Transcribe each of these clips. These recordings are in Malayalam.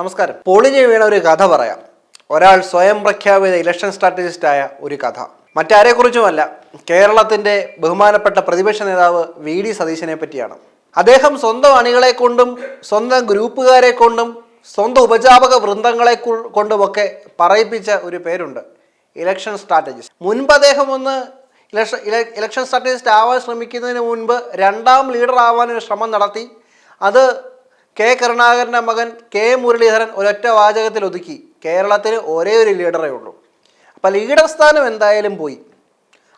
നമസ്കാരം. പൊളിഞ്ഞു വീണ ഒരു കഥ പറയാം. ഒരാൾ സ്വയം പ്രഖ്യാപിത ഇലക്ഷൻ സ്ട്രാറ്റജിസ്റ്റ് ആയ ഒരു കഥ. മറ്റാരെക്കുറിച്ചുമല്ല കേരളത്തിന്റെ ബഹുമാനപ്പെട്ട പ്രതിപക്ഷ നേതാവ് വി ഡി സതീശനെ പറ്റിയാണ്. അദ്ദേഹം സ്വന്തം അണികളെ കൊണ്ടും സ്വന്തം ഗ്രൂപ്പുകാരെ കൊണ്ടും സ്വന്തം ഉപജാപക വൃന്ദങ്ങളെ കൊണ്ടുമൊക്കെ പറയിപ്പിച്ച ഒരു പേരുണ്ട് ഇലക്ഷൻ സ്ട്രാറ്റജിസ്റ്റ് മുൻപ് അദ്ദേഹം ഒന്ന് ഇലക്ഷൻ ഇലക്ഷൻ സ്ട്രാറ്റജിസ്റ്റ് ആവാൻ ശ്രമിക്കുന്നതിന് മുൻപ് രണ്ടാം ലീഡർ ആവാൻ ഒരു ശ്രമം നടത്തി. അത് കെ കരുണാകരന്റെ മകൻ കെ മുരളീധരൻ ഒരൊറ്റ വാചകത്തിൽ ഒതുക്കി. കേരളത്തിന് ഒരേ ഒരു ലീഡറേ ഉള്ളൂ. അപ്പം ലീഡർ സ്ഥാനം എന്തായാലും പോയി.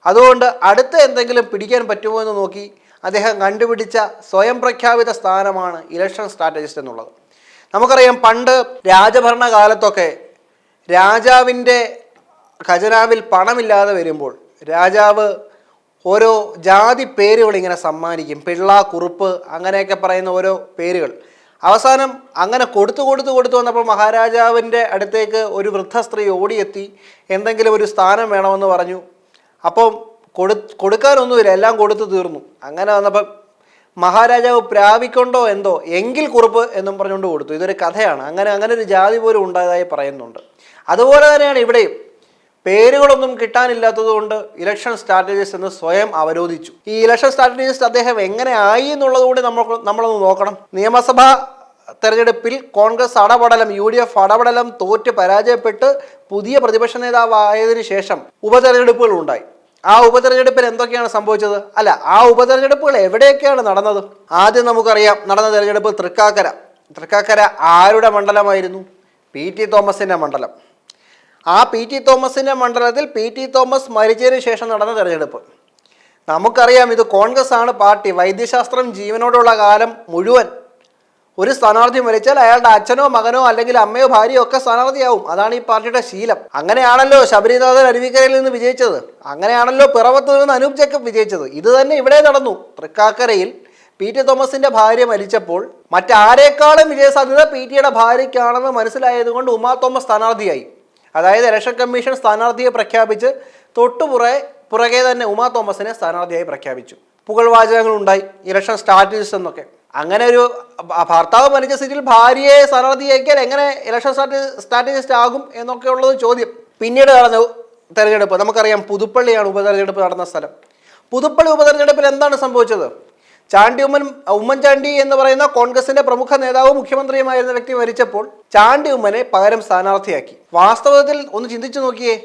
അതുകൊണ്ട് അടുത്ത എന്തെങ്കിലും പിടിക്കാൻ പറ്റുമോ എന്ന് നോക്കി അദ്ദേഹം കണ്ടുപിടിച്ച സ്വയം പ്രഖ്യാപിത സ്ഥാനമാണ് ഇലക്ഷൻ സ്ട്രാറ്റജിസ്റ്റ് എന്നുള്ളത്. നമുക്കറിയാം പണ്ട് രാജഭരണ കാലത്തൊക്കെ രാജാവിന്റെ ഖജനാവിൽ പണമില്ലാതെ വരുമ്പോൾ രാജാവ് ഓരോ ജാതി പേരുകൾ ഇങ്ങനെ സമ്മാനിക്കും. പിള്ള കുറുപ്പ് അങ്ങനെയൊക്കെ പറയുന്ന ഓരോ പേരുകൾ. അവസാനം അങ്ങനെ കൊടുത്തു കൊടുത്തു കൊടുത്തു വന്നപ്പോൾ മഹാരാജാവിന്റെ അടുത്തേക്ക് ഒരു വൃദ്ധ സ്ത്രീ ഓടിയെത്തി എന്തെങ്കിലും ഒരു സ്ഥാനം വേണമെന്ന് പറഞ്ഞു. അപ്പം കൊടു കൊടുക്കാനൊന്നുമില്ല എല്ലാം കൊടുത്തു തീർന്നു. അങ്ങനെ വന്നപ്പോൾ മഹാരാജാവ് പ്രാപിക്കൊണ്ടോ എന്തോ എങ്കിൽ കുറിപ്പ് എന്നും പറഞ്ഞുകൊണ്ട് കൊടുത്തു. ഇതൊരു കഥയാണ്. അങ്ങനെ അങ്ങനെ ഒരു ജാതി പോലും ഉണ്ടായതായി പറയുന്നുണ്ട്. അതുപോലെ തന്നെയാണ് ഇവിടെയും. പേരുകളൊന്നും കിട്ടാനില്ലാത്തതുകൊണ്ട് ഇലക്ഷൻ സ്ട്രാറ്റജിസ്റ്റ് എന്ന് സ്വയം അവരോധിച്ചു. ഈ ഇലക്ഷൻ സ്ട്രാറ്റജിസ്റ്റ് അദ്ദേഹം എങ്ങനെ ആയി എന്നുള്ളതുകൊണ്ട് നമ്മൾ നമ്മളൊന്ന് നോക്കണം. നിയമസഭാ തെരഞ്ഞെടുപ്പിൽ കോൺഗ്രസ് അടപടലം യു ഡി എഫ് അടപടലം തോറ്റ് പരാജയപ്പെട്ട് പുതിയ പ്രതിപക്ഷ നേതാവായതിനു ശേഷം ഉപതെരഞ്ഞെടുപ്പുകൾ ഉണ്ടായി. ആ ഉപതെരഞ്ഞെടുപ്പിൽ എന്തൊക്കെയാണ് സംഭവിച്ചത്? അല്ല ആ ഉപതെരഞ്ഞെടുപ്പുകൾ എവിടെയൊക്കെയാണ് നടന്നത്? ആദ്യം നമുക്കറിയാം നടന്ന തെരഞ്ഞെടുപ്പ് തൃക്കാക്കര. തൃക്കാക്കര ആരുടെ മണ്ഡലമായിരുന്നു? പി ടി തോമസിന്റെ മണ്ഡലം. ആ പി ടി തോമസിന്റെ മണ്ഡലത്തിൽ പി ടി തോമസ് മരിച്ചതിന് ശേഷം നടന്ന തെരഞ്ഞെടുപ്പ്. നമുക്കറിയാം ഇത് കോൺഗ്രസ് ആണ് പാർട്ടി. വൈദ്യശാസ്ത്രം ജീവനോടുള്ള കാലം മുഴുവൻ ഒരു സ്ഥാനാർത്ഥി മരിച്ചാൽ അയാളുടെ അച്ഛനോ മകനോ അല്ലെങ്കിൽ അമ്മയോ ഭാര്യയോ ഒക്കെ സ്ഥാനാർത്ഥിയാവും. അതാണ് ഈ പാർട്ടിയുടെ ശീലം. അങ്ങനെയാണല്ലോ ശബരിനാഥൻ അരുവിക്കരയിൽ നിന്ന് വിജയിച്ചത്. അങ്ങനെയാണല്ലോ പിറവത്ത് നിന്ന് അനൂപ് ജേക്കബ് വിജയിച്ചത്. ഇത് തന്നെ ഇവിടെ നടന്നു. തൃക്കാക്കരയിൽ പി ടി തോമസിന്റെ ഭാര്യ മരിച്ചപ്പോൾ മറ്റാരേക്കാളും വിജയസാധ്യത പി ടിയുടെ ഭാര്യയ്ക്കാണെന്ന് മനസ്സിലായതുകൊണ്ട് ഉമാ തോമസ് സ്ഥാനാർത്ഥിയായി. അതായത് ഇലക്ഷൻ കമ്മീഷൻ സ്ഥാനാർത്ഥിയെ പ്രഖ്യാപിച്ച് തൊട്ടുപുറേ പുറകെ തന്നെ ഉമാ തോമസിനെ സ്ഥാനാർത്ഥിയായി പ്രഖ്യാപിച്ചു. പുകൾവാചകങ്ങൾ ഉണ്ടായി ഇലക്ഷൻ സ്ട്രാറ്റജിസ്റ്റ് എന്നൊക്കെ. അങ്ങനെ ഒരു ഭർത്താവ് മരിച്ച സീറ്റിൽ ഭാര്യയെ സ്ഥാനാർത്ഥിയാക്കിയാൽ എങ്ങനെ ഇലക്ഷൻ സ്ട്രാറ്റജിസ്റ്റ് ആകും എന്നൊക്കെ ഉള്ളത് ചോദ്യം. പിന്നീട് നടന്ന തെരഞ്ഞെടുപ്പ് നമുക്കറിയാം പുതുപ്പള്ളിയാണ് ഉപതെരഞ്ഞെടുപ്പ് നടന്ന സ്ഥലം. പുതുപ്പള്ളി ഉപതെരഞ്ഞെടുപ്പിൽ എന്താണ് സംഭവിച്ചത്? ചാണ്ടി ഉമ്മൻ ഉമ്മൻചാണ്ടി എന്ന് പറയുന്ന കോൺഗ്രസിന്റെ പ്രമുഖ നേതാവും മുഖ്യമന്ത്രിയുമായിരുന്ന വ്യക്തി മരിച്ചപ്പോൾ ചാണ്ടി ഉമ്മനെ പകരം സ്ഥാനാർത്ഥിയാക്കി. വാസ്തവത്തിൽ ഒന്ന് ചിന്തിച്ചു നോക്കിയേ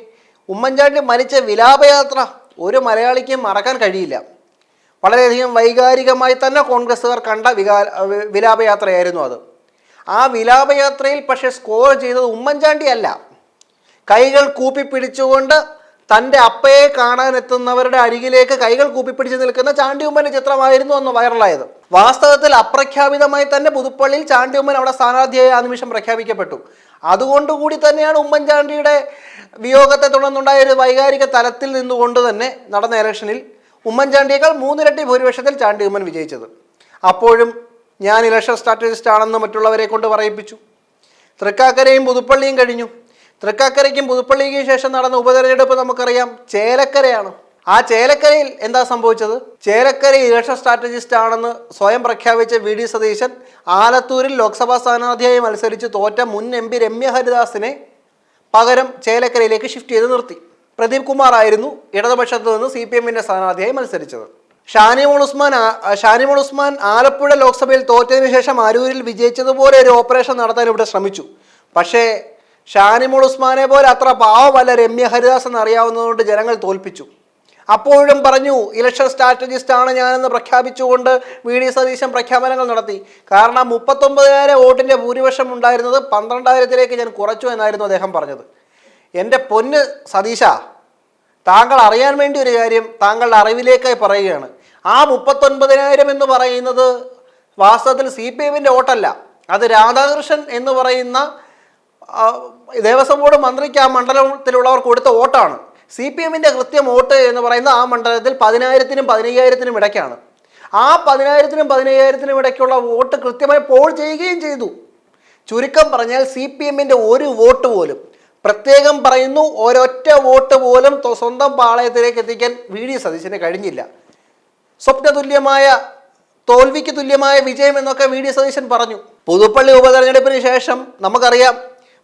ഉമ്മൻചാണ്ടി മരിച്ച വിലാപയാത്ര ഒരു മലയാളിക്കും മറക്കാൻ കഴിയില്ല. വളരെയധികം വൈകാരികമായി തന്നെ കോൺഗ്രസ്സുകാർ കണ്ട വികാ വിലാപയാത്രയായിരുന്നു അത്. ആ വിലാപയാത്രയിൽ പക്ഷേ സ്കോർ ചെയ്തത് ഉമ്മൻചാണ്ടി അല്ല. കൈകൾ കൂപ്പിപ്പിടിച്ചുകൊണ്ട് തന്റെ അപ്പയെ കാണാൻ എത്തുന്നവരുടെ അരികിലേക്ക് കൈകൾ കൂപ്പിപ്പിടിച്ച് നിൽക്കുന്ന ചാണ്ടി ഉമ്മന്റെ ചിത്രമായിരുന്നു അന്ന് വൈറലായത്. വാസ്തവത്തിൽ അപ്രഖ്യാപിതമായി തന്നെ പുതുപ്പള്ളിയിൽ ചാണ്ടി ഉമ്മൻ അവിടെ സ്ഥാനാർത്ഥിയായി ആ നിമിഷം പ്രഖ്യാപിക്കപ്പെട്ടു. അതുകൊണ്ടുകൂടി തന്നെയാണ് ഉമ്മൻചാണ്ടിയുടെ വിയോഗത്തെ തുടർന്നുണ്ടായ ഒരു വൈകാരിക തലത്തിൽ നിന്നുകൊണ്ട് തന്നെ നടന്ന ഇലക്ഷനിൽ ഉമ്മൻചാണ്ടിയേക്കാൾ മൂന്നിരട്ടി ഭൂരിപക്ഷത്തിൽ ചാണ്ടി ഉമ്മൻ വിജയിച്ചത്. അപ്പോഴും ഞാൻ ഇലക്ഷൻ സ്ട്രാറ്റജിസ്റ്റ് ആണെന്ന് മറ്റുള്ളവരെ കൊണ്ട് പറയിപ്പിച്ചു. തൃക്കാക്കരയും പുതുപ്പള്ളിയും കഴിഞ്ഞു. തൃക്കാക്കരയ്ക്കും പുതുപ്പള്ളിക്കും ശേഷം നടന്ന ഉപതെരഞ്ഞെടുപ്പ് നമുക്കറിയാം. ചേലക്കരയാണ്. ആ ചേലക്കരയിൽ എന്താ സംഭവിച്ചത്? ചേലക്കര ഇലക്ഷൻ സ്ട്രാറ്റജിസ്റ്റ് ആണെന്ന് സ്വയം പ്രഖ്യാപിച്ച വി ഡി സതീശൻ ആലത്തൂരിൽ ലോക്സഭാ സ്ഥാനാർത്ഥിയായി മത്സരിച്ച് തോറ്റ മുൻ എം പി രമ്യ ഹരിദാസിനെ പകരം ചേലക്കരയിലേക്ക് ഷിഫ്റ്റ് ചെയ്ത് നിർത്തി. പ്രദീപ് കുമാർ ആയിരുന്നു ഇടതുപക്ഷത്ത് നിന്ന് സി പി എമ്മിന്റെ സ്ഥാനാർത്ഥിയായി മത്സരിച്ചത്. ഷാനിമോൾ ഉസ്മാൻ ഷാനിമോൾ ഉസ്മാൻ ആലപ്പുഴ ലോക്സഭയിൽ തോറ്റതിനു ശേഷം അരൂരിൽ വിജയിച്ചതുപോലെ ഒരു ഓപ്പറേഷൻ നടത്താൻ ഇവിടെ ശ്രമിച്ചു. പക്ഷേ ഷാനിമോൾ ഉസ്മാനെ പോലെ അത്ര പാവമല്ല രമ്യ ഹരിദാസ് എന്ന് അറിയാവുന്നതുകൊണ്ട് ജനങ്ങൾ തോൽപ്പിച്ചു. അപ്പോഴും പറഞ്ഞു ഇലക്ഷൻ സ്ട്രാറ്റജിസ്റ്റ് ആണ് ഞാനെന്ന് പ്രഖ്യാപിച്ചുകൊണ്ട് വി. ഡി. സതീശൻ പ്രഖ്യാപനങ്ങൾ നടത്തി. കാരണം മുപ്പത്തൊമ്പതിനായിരം വോട്ടിന്റെ ഭൂരിപക്ഷം ഉണ്ടായിരുന്നത് പന്ത്രണ്ടായിരത്തിലേക്ക് ഞാൻ കുറച്ചു എന്നായിരുന്നു അദ്ദേഹം പറഞ്ഞത്. എന്റെ പൊന്ന് സതീശ താങ്കൾ അറിയാൻ വേണ്ടി ഒരു കാര്യം താങ്കളുടെ അറിവിലേക്കായി പറയുകയാണ്. ആ മുപ്പത്തൊൻപതിനായിരം എന്ന് പറയുന്നത് വാസ്തവത്തിൽ സി പി എമ്മിന്റെ വോട്ടല്ല. അത് രാധാകൃഷ്ണൻ എന്ന് പറയുന്ന ദേവസ്വം ബോർഡ് മന്ത്രിക്ക് ആ മണ്ഡലത്തിലുള്ളവർ കൊടുത്ത വോട്ടാണ്. സി പി എമ്മിന്റെ കൃത്യം വോട്ട് എന്ന് പറയുന്ന ആ മണ്ഡലത്തിൽ പതിനായിരത്തിനും പതിനയ്യായിരത്തിനും ഇടയ്ക്കാണ്. ആ പതിനായിരത്തിനും പതിനയ്യായിരത്തിനും ഇടയ്ക്കുള്ള വോട്ട് കൃത്യമായി പോൾ ചെയ്യുകയും ചെയ്തു. ചുരുക്കം പറഞ്ഞാൽ സി പി എമ്മിന്റെ ഒരു വോട്ട് പോലും പ്രത്യേകം പറയുന്നു ഒരൊറ്റ വോട്ട് പോലും സ്വന്തം പാളയത്തിലേക്ക് എത്തിക്കാൻ വി. ഡി. സതീശന് കഴിഞ്ഞില്ല. സ്വപ്നതുല്യമായ തോൽവിക്ക് തുല്യമായ വിജയം എന്നൊക്കെ വി. ഡി. സതീശൻ പറഞ്ഞു. പുതുപ്പള്ളി ഉപതെരഞ്ഞെടുപ്പിന് ശേഷം നമുക്കറിയാം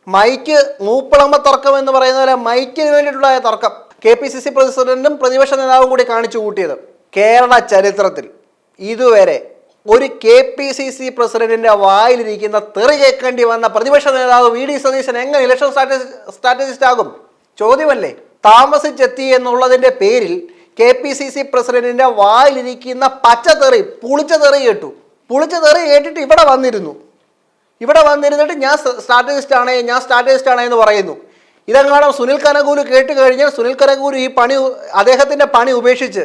മൈക്ക് മൂപ്പിളമ്പ തർക്കം എന്ന് പറയുന്ന പോലെ മൈക്കിന് വേണ്ടിയിട്ടുള്ള തർക്കം. കെ പി സി സി പ്രസിഡന്റും പ്രതിപക്ഷ നേതാവും കൂടി കാണിച്ചു കൂട്ടിയത് കേരള ചരിത്രത്തിൽ. ഇതുവരെ ഒരു കെ പി സി സി പ്രസിഡന്റിന്റെ വായിലിരിക്കുന്ന തെറി കേൾക്കേണ്ടി വന്ന പ്രതിപക്ഷ നേതാവ് വി ഡി സതീശൻ എങ്ങനെ ഇലക്ഷൻ സ്ട്രാറ്റജിസ്റ്റ് ആകും? ചോദ്യമല്ലേ? താമസിച്ചെത്തി എന്നുള്ളതിന്റെ പേരിൽ കെ പി സി സി പ്രസിഡന്റിന്റെ വായിലിരിക്കുന്ന പച്ചതെറി പുളിച്ച തെറി കേട്ടു. പുളിച്ച തെറി കേട്ടിട്ട് ഇവിടെ വന്നിരുന്നു. ഇവിടെ വന്നിരുന്നിട്ട് ഞാൻ സ്ട്രാറ്റജിസ്റ്റ് ആണ് ഞാൻ സ്ട്രാറ്റജിസ്റ്റ് ആണ് എന്ന് പറയുന്നു. ഇതെങ്ങാണോ സുനിൽ കനകൂൽ കേട്ട് കഴിഞ്ഞാൽ സുനിൽ കനകൂൽ ഈ പണി അദ്ദേഹത്തിന്റെ പണി ഉപേക്ഷിച്ച്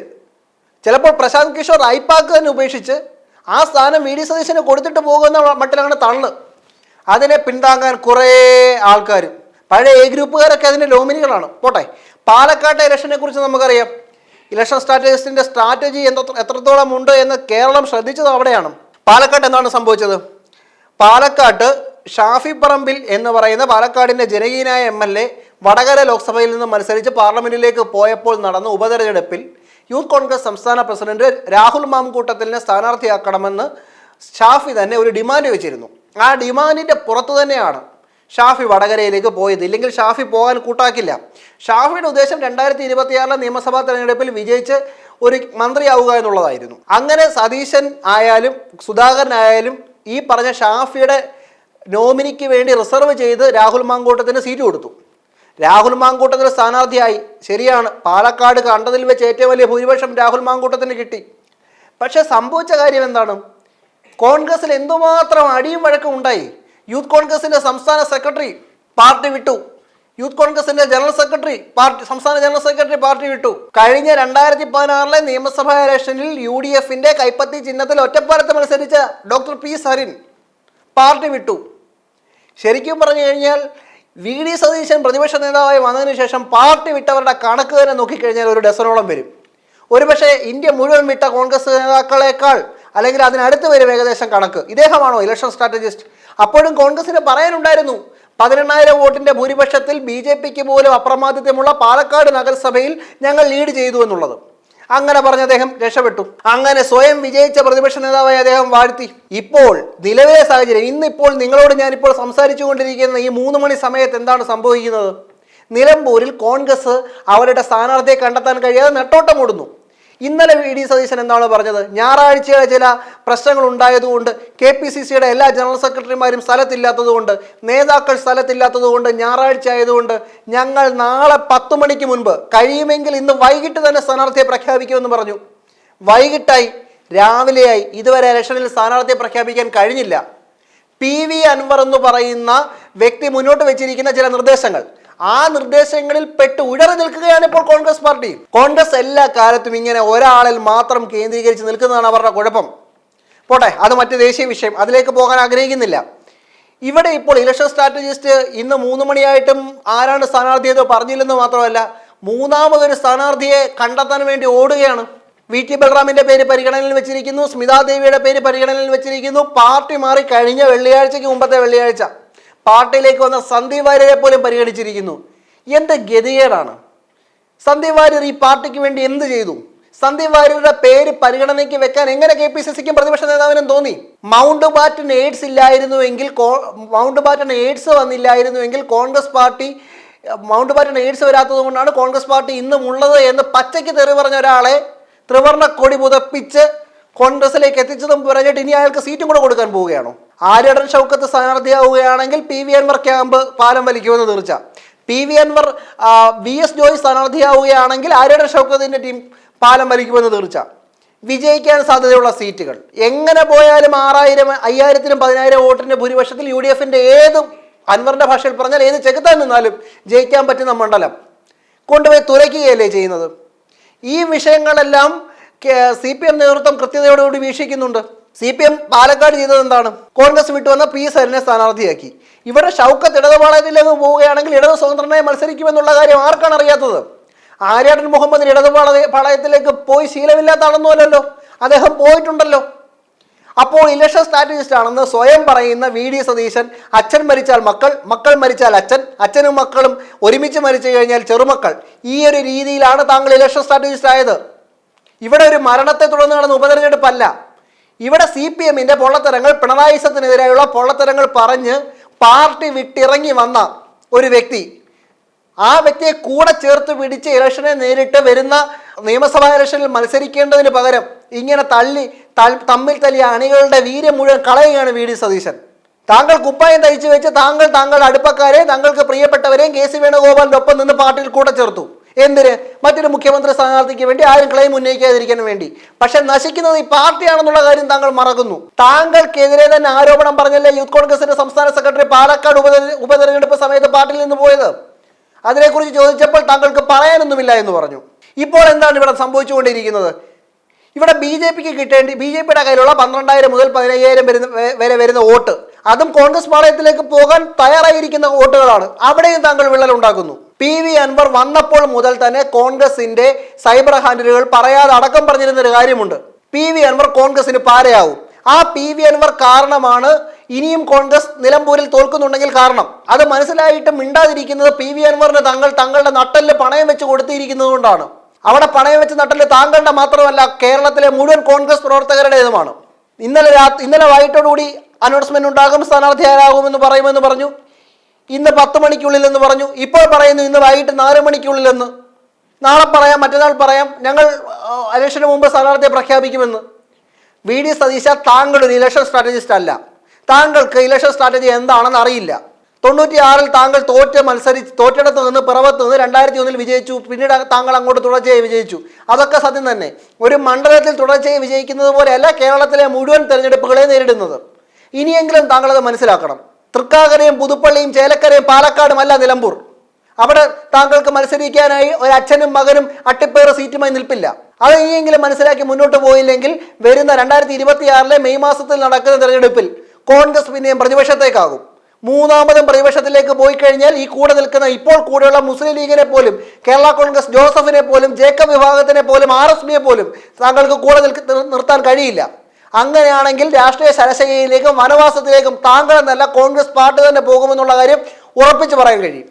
ചിലപ്പോൾ പ്രശാന്ത് കിഷോർ ഐപ്പാക്ക് തന്നെ ഉപേക്ഷിച്ച് ആ സ്ഥാനം വി ഡി സതീശന് കൊടുത്തിട്ട് പോകുന്ന മട്ടിലാണ് തള്ള്. അതിനെ പിന്താങ്ങാൻ കുറേ ആൾക്കാർ പഴയ എ ഗ്രൂപ്പുകാരൊക്കെ അതിന്റെ ലോമിനികളാണ്. പോട്ടെ പാലക്കാട്ടെ ഇലക്ഷനെ കുറിച്ച് നമുക്കറിയാം. ഇലക്ഷൻ സ്ട്രാറ്റജിസ്റ്റിന്റെ സ്ട്രാറ്റജി എന്ത എത്രത്തോളം ഉണ്ട് എന്ന് കേരളം ശ്രദ്ധിച്ചത് അവിടെയാണ്. പാലക്കാട്ട് എന്താണ് സംഭവിച്ചത്? പാലക്കാട്ട് ഷാഫി പറമ്പിൽ എന്ന് പറയുന്ന പാലക്കാടിന്റെ ജനകീയനായ എം എൽ എ വടകര ലോക്സഭയിൽ നിന്ന് മത്സരിച്ച് പാർലമെന്റിലേക്ക് പോയപ്പോൾ നടന്ന ഉപതെരഞ്ഞെടുപ്പിൽ യൂത്ത് കോൺഗ്രസ് സംസ്ഥാന പ്രസിഡന്റ് രാഹുൽ മാംകൂട്ടത്തിലിനെ സ്ഥാനാർത്ഥിയാക്കണമെന്ന് ഷാഫി തന്നെ ഒരു ഡിമാൻഡ് വെച്ചിരുന്നു. ആ ഡിമാൻഡിന്റെ പുറത്തു തന്നെയാണ് ഷാഫി വടകരയിലേക്ക് പോയത്. ഇല്ലെങ്കിൽ ഷാഫി പോകാൻ കൂട്ടാക്കില്ല. ഷാഫിയുടെ ഉദ്ദേശം രണ്ടായിരത്തി ഇരുപത്തിയാറിലെ നിയമസഭാ തെരഞ്ഞെടുപ്പിൽ വിജയിച്ച് ഒരു മന്ത്രിയാവുക എന്നുള്ളതായിരുന്നു. അങ്ങനെ സതീശൻ ആയാലും സുധാകരൻ ആയാലും ഈ പറഞ്ഞ ഷാഫിയുടെ നോമിനിക്ക് വേണ്ടി റിസർവ് ചെയ്ത് രാഹുൽ മാങ്കൂട്ടത്തിന് സീറ്റ് കൊടുത്തു. രാഹുൽ മാങ്കൂട്ടത്തിന് സ്ഥാനാർത്ഥിയായി. ശരിയാണ്. പാലക്കാട് കണ്ടതിൽ വെച്ച് ഏറ്റവും വലിയ ഭൂരിപക്ഷം രാഹുൽ മാങ്കൂട്ടത്തിന് കിട്ടി. പക്ഷെ സംഭവിച്ച കാര്യം എന്താണ്? കോൺഗ്രസിൽ എന്തുമാത്രം അടിയും വഴക്കും ഉണ്ടായി? യൂത്ത് കോൺഗ്രസിന്റെ സംസ്ഥാന സെക്രട്ടറി പാർട്ടി വിട്ടു. യൂത്ത് കോൺഗ്രസിന്റെ ജനറൽ സെക്രട്ടറി പാർട്ടി സംസ്ഥാന ജനറൽ സെക്രട്ടറി പാർട്ടി വിട്ടു. കഴിഞ്ഞ രണ്ടായിരത്തി പതിനാറിലെ നിയമസഭാ ഇലക്ഷനിൽ യു ഡി എഫിന്റെ കൈപ്പത്തി ചിഹ്നത്തിൽ ഒറ്റപ്പാലത്ത് മത്സരിച്ച ഡോക്ടർ പി സരിൻ പാർട്ടി വിട്ടു. ശരിക്കും പറഞ്ഞു കഴിഞ്ഞാൽ വി ഡി സതീശൻ പ്രതിപക്ഷ നേതാവായി വന്നതിന് ശേഷം പാർട്ടി വിട്ടവരുടെ കണക്ക് തന്നെ നോക്കിക്കഴിഞ്ഞാൽ ഒരു ഡസനോളം വരും. ഒരുപക്ഷെ ഇന്ത്യ മുഴുവൻ വിട്ട കോൺഗ്രസ് നേതാക്കളെക്കാൾ അല്ലെങ്കിൽ അതിനടുത്ത് വരും ഏകദേശം കണക്ക്. ഇദ്ദേഹമാണോ ഇലക്ഷൻ സ്ട്രാറ്റജിസ്റ്റ്? അപ്പോഴും കോൺഗ്രസിന് പറയാനുണ്ടായിരുന്നു പതിനെണ്ണായിരം വോട്ടിന്റെ ഭൂരിപക്ഷത്തിൽ ബി ജെ പിക്ക് പോലും അപ്രമാദിത്വമുള്ള പാലക്കാട് നഗരസഭയിൽ ഞങ്ങൾ ലീഡ് ചെയ്തു എന്നുള്ളത്. അങ്ങനെ പറഞ്ഞ അദ്ദേഹം രക്ഷപ്പെട്ടു. അങ്ങനെ സ്വയം വിജയിച്ച പ്രതിപക്ഷ നേതാവായി അദ്ദേഹം വാഴ്ത്തി. ഇപ്പോൾ നിലവിലെ സാഹചര്യം ഇന്നിപ്പോൾ നിങ്ങളോട് ഞാനിപ്പോൾ സംസാരിച്ചു കൊണ്ടിരിക്കുന്ന ഈ മൂന്ന് മണി സമയത്ത് എന്താണ് സംഭവിക്കുന്നത്? നിലമ്പൂരിൽ കോൺഗ്രസ് അവരുടെ സ്ഥാനാർത്ഥിയെ കണ്ടെത്താൻ കഴിയാതെ നെട്ടോട്ടം ഓടുന്നു. ഇന്നലെ വി ഡി സതീശൻ എന്താണ് പറഞ്ഞത്? ഞായറാഴ്ചയുടെ ചില പ്രശ്നങ്ങൾ ഉണ്ടായതുകൊണ്ട് കെ പി സി സിയുടെ എല്ലാ ജനറൽ സെക്രട്ടറിമാരും സ്ഥലത്തില്ലാത്തതുകൊണ്ട് നേതാക്കൾ സ്ഥലത്തില്ലാത്തതുകൊണ്ട് ഞായറാഴ്ച ആയതുകൊണ്ട് ഞങ്ങൾ നാളെ പത്ത് മണിക്ക് മുൻപ് കഴിയുമെങ്കിൽ ഇന്ന് വൈകിട്ട് തന്നെ സ്ഥാനാർത്ഥിയെ പ്രഖ്യാപിക്കുമെന്ന് പറഞ്ഞു. വൈകിട്ടായി രാവിലെയായി ഇതുവരെ ഇലക്ഷനിൽ സ്ഥാനാർത്ഥിയെ പ്രഖ്യാപിക്കാൻ കഴിഞ്ഞില്ല. പി വി അൻവർ എന്ന് പറയുന്ന വ്യക്തി മുന്നോട്ട് വെച്ചിരിക്കുന്ന ചില നിർദ്ദേശങ്ങൾ. ആ നിർദ്ദേശങ്ങളിൽ പെട്ട് ഉഴറി നിൽക്കുകയാണ് ഇപ്പോൾ കോൺഗ്രസ് പാർട്ടി. കോൺഗ്രസ് എല്ലാ കാലത്തും ഇങ്ങനെ ഒരാളിൽ മാത്രം കേന്ദ്രീകരിച്ച് നിൽക്കുന്നതാണ് അവരുടെ കുഴപ്പം. പോട്ടെ അത് മറ്റ് ദേശീയ വിഷയം. അതിലേക്ക് പോകാൻ ആഗ്രഹിക്കുന്നില്ല. ഇവിടെ ഇപ്പോൾ ഇലക്ഷൻ സ്ട്രാറ്റജിസ്റ്റ് ഇന്ന് മൂന്ന് മണിയായിട്ടും ആരാണ് സ്ഥാനാർത്ഥി എന്ന് പറഞ്ഞില്ലെന്ന് മാത്രമല്ല മൂന്നാമതൊരു സ്ഥാനാർത്ഥിയെ കണ്ടെത്താൻ വേണ്ടി ഓടുകയാണ്. വി. ടി. ബൽറാമിന്റെ പേര് പരിഗണനയിൽ വെച്ചിരിക്കുന്നു സ്മിതാ ദേവിയുടെ പേര് പരിഗണനയിൽ വെച്ചിരിക്കുന്നു. പാർട്ടി മാറി കഴിഞ്ഞ വെള്ളിയാഴ്ചയ്ക്ക് മുമ്പത്തെ വെള്ളിയാഴ്ച. പാർട്ടിയിലേക്ക് വന്ന സന്ദീപ് വാര്യരെ പോലും പരിഗണിച്ചിരിക്കുന്നു. എന്ത് ഗതികേടാണ്? സന്ദീപ് വാര്യർ ഈ പാർട്ടിക്ക് വേണ്ടി എന്ത് ചെയ്തു? സന്ദീപ് വാര്യരുടെ പേര് പരിഗണനയ്ക്ക് വെക്കാൻ എങ്ങനെ കെ പി സി സിക്കും പ്രതിപക്ഷ നേതാവിനും തോന്നി? മൗണ്ട് ബാറ്റൻ എയ്ഡ്സ് ഇല്ലായിരുന്നുവെങ്കിൽ മൗണ്ട് ബാറ്റൻ എയ്ഡ്സ് വന്നില്ലായിരുന്നുവെങ്കിൽ Congress party Mountbatten aids വരാത്തത് കൊണ്ടാണ് കോൺഗ്രസ് പാർട്ടി ഇന്നും ഉള്ളത് എന്ന് പച്ചയ്ക്ക് തെറി പറഞ്ഞ ഒരാളെ ത്രിവർണ കൊടി പുതപ്പിച്ച് കോൺഗ്രസിലേക്ക് എത്തിച്ചതും പറഞ്ഞിട്ട് ഇനി അയാൾക്ക് സീറ്റും കൂടെ കൊടുക്കാൻ പോവുകയാണോ? ആര്യടൻ ഷൗക്കത്ത് സ്ഥാനാർത്ഥിയാവുകയാണെങ്കിൽ പി വി അൻവർ ക്യാമ്പ് പാലം വലിക്കുമെന്ന് തീർച്ച. P V Anvar V S Joy സ്ഥാനാർത്ഥിയാവുകയാണെങ്കിൽ Aryadan ഷൗക്കത്തിന്റെ ടീം പാലം വലിക്കുമെന്ന് തീർച്ച. വിജയിക്കാൻ സാധ്യതയുള്ള സീറ്റുകൾ. എങ്ങനെ പോയാലും ആറായിരം അയ്യായിരത്തിനും പതിനായിരം വോട്ടിന്റെ ഭൂരിപക്ഷത്തിൽ യു ഡി എഫിന്റെ ഏത് അൻവറിന്റെ ഭാഷയിൽ പറഞ്ഞാൽ ഏത് ചെകുത്താൻ നിന്നാലും ജയിക്കാൻ പറ്റുന്ന മണ്ഡലം. കൊണ്ടുപോയി തുലയ്ക്കുകയല്ലേ ചെയ്യുന്നത്? ഈ വിഷയങ്ങളെല്ലാം സി പി എം നേതൃത്വം കൃത്യതയോടുകൂടി വീക്ഷിക്കുന്നുണ്ട്. സി പി എം പാലക്കാട് ചെയ്തത് എന്താണ്? കോൺഗ്രസ് വിട്ടു വന്ന പി സരിനെ സ്ഥാനാർത്ഥിയാക്കി. ഇവിടെ ഷൗക്കത്ത് ഇടതുപാളയത്തിലേക്ക് പോവുകയാണെങ്കിൽ ഇടത് സ്വതന്ത്രനായി മത്സരിക്കുമെന്നുള്ള കാര്യം ആർക്കാണ് അറിയാത്തത്? ആര്യാടൻ മുഹമ്മദ് ഇടതുപാള പാളയത്തിലേക്ക് പോയി ശീലമില്ലാത്ത ആളൊന്നുമല്ലല്ലോ അദ്ദേഹം പോയിട്ടുണ്ടല്ലോ. അപ്പോൾ ഇലക്ഷൻ സ്ട്രാറ്റജിസ്റ്റ് ആണെന്ന് സ്വയം പറയുന്ന വി ഡി സതീശൻ അച്ഛൻ മരിച്ചാൽ മക്കൾ മക്കൾ മരിച്ചാൽ അച്ഛൻ അച്ഛനും മക്കളും ഒരുമിച്ച് മരിച്ചു കഴിഞ്ഞാൽ ചെറുമക്കൾ. ഈ ഒരു രീതിയിലാണ് താങ്കൾ ഇലക്ഷൻ സ്ട്രാറ്റജിസ്റ്റ് ആയത്. ഇവിടെ ഒരു മരണത്തെ തുടർന്ന് നടന്ന ഉപതെരഞ്ഞെടുപ്പല്ല. ഇവിടെ സി പി എമ്മിന്റെ പൊള്ളത്തരങ്ങൾ പിണറായി സത്തിനെതിരെയുള്ള പൊള്ളത്തരങ്ങൾ പറഞ്ഞ് പാർട്ടി വിട്ടിറങ്ങി വന്ന ഒരു വ്യക്തി. ആ വ്യക്തിയെ കൂടെ ചേർത്ത് പിടിച്ച് ഇലക്ഷനെ നേരിട്ട് വരുന്ന നിയമസഭാ ഇലക്ഷനിൽ മത്സരിക്കേണ്ടതിന് പകരം ഇങ്ങനെ തള്ളി തമ്മിൽ തല്ലിയ അണികളുടെ വീര്യം മുഴുവൻ കളയുകയാണ് വി. ഡി. സതീശൻ. താങ്കൾ കുപ്പായം തയ്ച്ചു വെച്ച് താങ്കൾ താങ്കളുടെ അടുപ്പക്കാരെ താങ്കൾക്ക് പ്രിയപ്പെട്ടവരെയും കെ. സി. വേണുഗോപാലിന്റെ ഒപ്പം നിന്ന് പാർട്ടിയിൽ കൂടെ ചേർത്തു. എന്തിന്? മറ്റൊരു മുഖ്യമന്ത്രി സ്ഥാനാർത്ഥിക്ക് വേണ്ടി ആരും ക്ലെയിം ഉന്നയിക്കാതിരിക്കാൻ വേണ്ടി. പക്ഷെ നശിക്കുന്നത് ഈ പാർട്ടിയാണെന്നുള്ള കാര്യം താങ്കൾ മറക്കുന്നു. താങ്കൾക്കെതിരെ തന്നെ ആരോപണം പറഞ്ഞല്ലേ യൂത്ത് കോൺഗ്രസിന്റെ സംസ്ഥാന സെക്രട്ടറി പാലക്കാട് ഉപതെര- ഉപതെരഞ്ഞെടുപ്പ് സമയത്ത് പാർട്ടിയിൽ നിന്ന് പോയത്? അതിനെക്കുറിച്ച് ചോദിച്ചപ്പോൾ താങ്കൾക്ക് പറയാനൊന്നുമില്ല എന്ന് പറഞ്ഞു. ഇപ്പോൾ എന്താണ് ഇവിടെ സംഭവിച്ചുകൊണ്ടിരിക്കുന്നത്? ഇവിടെ ബി ജെ പിക്ക് കിട്ടേണ്ടി ബി ജെ പിയുടെ കയ്യിലുള്ള പന്ത്രണ്ടായിരം മുതൽ പതിനയ്യായിരം വരുന്ന വരെ വരുന്ന വോട്ട്. അതും കോൺഗ്രസ് പാളയത്തിലേക്ക് പോകാൻ തയ്യാറായിരിക്കുന്ന വോട്ടുകളാണ്. അവിടെയും താങ്കൾ വിള്ളൽ ഉണ്ടാക്കുന്നു പി വി അൻവർ വന്നപ്പോൾ മുതൽ തന്നെ കോൺഗ്രസിന്റെ സൈബർ ഹാൻഡിലുകൾ പറയാതെ അടക്കം പറഞ്ഞിരുന്ന ഒരു കാര്യമുണ്ട്. പി വി അൻവർ കോൺഗ്രസിന് പാരയാവും. ആ പി വി അൻവർ കാരണമാണ് ഇനിയും കോൺഗ്രസ് നിലമ്പൂരിൽ തോൽക്കുന്നുണ്ടെങ്കിൽ കാരണം. അത് മനസ്സിലായിട്ട് മിണ്ടാതിരിക്കുന്നത് പി വി അൻവറിന് തങ്ങൾ തങ്ങളുടെ നട്ടൽ പണയം വെച്ച് കൊടുത്തിരിക്കുന്നത് കൊണ്ടാണ്. അവിടെ പണയം വെച്ച് നട്ടൽ താങ്കളുടെ മാത്രമല്ല കേരളത്തിലെ മുഴുവൻ കോൺഗ്രസ് പ്രവർത്തകരുടേതുമാണ്. ഇന്നലെ രാത്രി ഇന്നലെ വൈകിട്ടോടുകൂടി അനൗൺസ്മെന്റ് ഉണ്ടാകും സ്ഥാനാർത്ഥി ആരാകുമെന്ന് പറയുമെന്ന് പറഞ്ഞു. ഇന്ന് പത്ത് മണിക്കുള്ളിൽ എന്ന് പറഞ്ഞു. ഇപ്പോൾ പറയുന്നു ഇന്ന് വൈകിട്ട് നാല് മണിക്കുള്ളിൽ എന്ന് നാളെ പറയാം മറ്റന്നാൾ പറയാം. ഞങ്ങൾ ഇലക്ഷന് മുമ്പ് സ്ഥാനാർത്ഥിയെ പ്രഖ്യാപിക്കുമെന്ന്. വി ഡി സതീശ താങ്കൾ ഒരു ഇലക്ഷൻ സ്ട്രാറ്റജിസ്റ്റ് അല്ല. താങ്കൾക്ക് ഇലക്ഷൻ സ്ട്രാറ്റജി എന്താണെന്ന് അറിയില്ല. തൊണ്ണൂറ്റി ആറിൽ താങ്കൾ തോറ്റ് മത്സരിച്ച് തോറ്റിടത്ത് നിന്ന് പിറവത്ത് നിന്ന് രണ്ടായിരത്തി ഒന്നിൽ വിജയിച്ചു. പിന്നീട് താങ്കൾ അങ്ങോട്ട് തുടർച്ചയായി വിജയിച്ചു. അതൊക്കെ സത്യം തന്നെ. ഒരു മണ്ഡലത്തിൽ തുടർച്ചയായി വിജയിക്കുന്നത് പോലെയല്ല കേരളത്തിലെ മുഴുവൻ തെരഞ്ഞെടുപ്പുകളെ നേരിടുന്നത്. ഇനിയെങ്കിലും താങ്കളത് മനസ്സിലാക്കണം. തൃക്കാക്കരയും പുതുപ്പള്ളിയും ചേലക്കരയും പാലക്കാടും അല്ല നിലമ്പൂർ. അവിടെ താങ്കൾക്ക് മത്സരിക്കാനായി ഒരു അച്ഛനും മകനും അട്ടിപ്പേറ് സീറ്റുമായി നിൽപ്പില്ല. അത് ഇനിയെങ്കിലും മനസ്സിലാക്കി മുന്നോട്ട് പോയില്ലെങ്കിൽ വരുന്ന രണ്ടായിരത്തി ഇരുപത്തിയാറിലെ മെയ് മാസത്തിൽ നടക്കുന്ന തെരഞ്ഞെടുപ്പിൽ കോൺഗ്രസ് പിന്നെയും പ്രതിപക്ഷത്തേക്കാകും. മൂന്നാമതും പ്രതിപക്ഷത്തിലേക്ക് പോയി കഴിഞ്ഞാൽ ഈ കൂടെ നിൽക്കുന്ന ഇപ്പോൾ കൂടെയുള്ള മുസ്ലിം ലീഗിനെ പോലും കേരള കോൺഗ്രസ് ജോസഫിനെ പോലും ജേക്കബ് വിഭാഗത്തിനെ പോലും ആർ എസ് പിയെ പോലും താങ്കൾക്ക് കൂടെ നിർത്താൻ കഴിയില്ല. അങ്ങനെയാണെങ്കിൽ രാഷ്ട്രീയ ശരശയിലേക്കും വനവാസത്തിലേക്കും താങ്കൾ എന്നല്ല കോൺഗ്രസ് പാർട്ടി തന്നെ പോകുമെന്നുള്ള കാര്യം ഉറപ്പിച്ച് പറയാൻ കഴിയും.